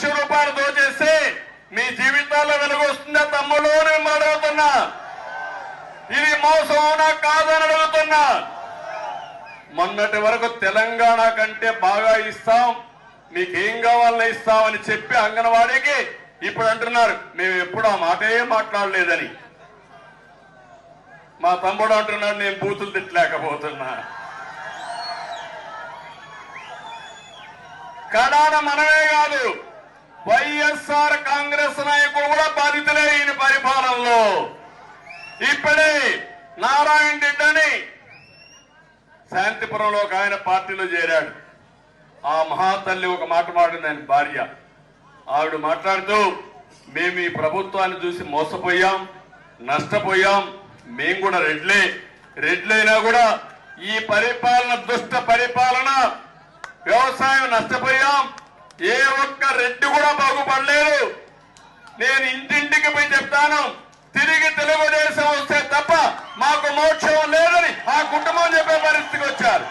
లక్ష రూపాయలు దోచేస్తే మీ జీవితాల్లో వెలుగొస్తుందా తమ్ముళ్ళు తమ్ముడు మిమ్మల్ని అడుగుతున్నా. ఇది మోసం అవునా కాదని అడుగుతున్నా. మొన్నటి వరకు తెలంగాణ కంటే బాగా ఇస్తాం మీకేం కావాలని ఇస్తామని చెప్పి అంగన్వాడీకి ఇప్పుడు అంటున్నారు. మేము ఎప్పుడు ఆ మాటే మాట్లాడలేదని. మా తమ్ముడు అంటున్నాడు నేను బూతులు తిట్టలేకపోతున్నా. కడాన మనమే కాదు వైఎస్ఆర్ కాంగ్రెస్ నాయకులు కూడా బాధితులే ఈయన పరిపాలనలో. ఇప్పుడే నారాయణ రెడ్డి అని శాంతిపురంలో ఒక ఆయన పార్టీలో చేరాడు. ఆ మహాతల్లి ఒక మాట మాట్లాడింది ఆయన భార్య. ఆవిడ మాట్లాడుతూ మేము ఈ ప్రభుత్వాన్ని చూసి మోసపోయాం నష్టపోయాం మేము కూడా రెడ్లే. రెడ్లైనా కూడా ఈ పరిపాలన దుష్ట పరిపాలన వ్యవసాయం నష్టపోయాం. ఏ ఒక్క రెడ్డి కూడా బాగుపడలేదు. నేను ఇంటింటికి పోయి చెప్తాను తిరిగి తెలుగుదేశం వస్తే తప్ప మాకు మోక్షం లేదని ఆ కుటుంబం చెప్పే పరిస్థితికి వచ్చారు.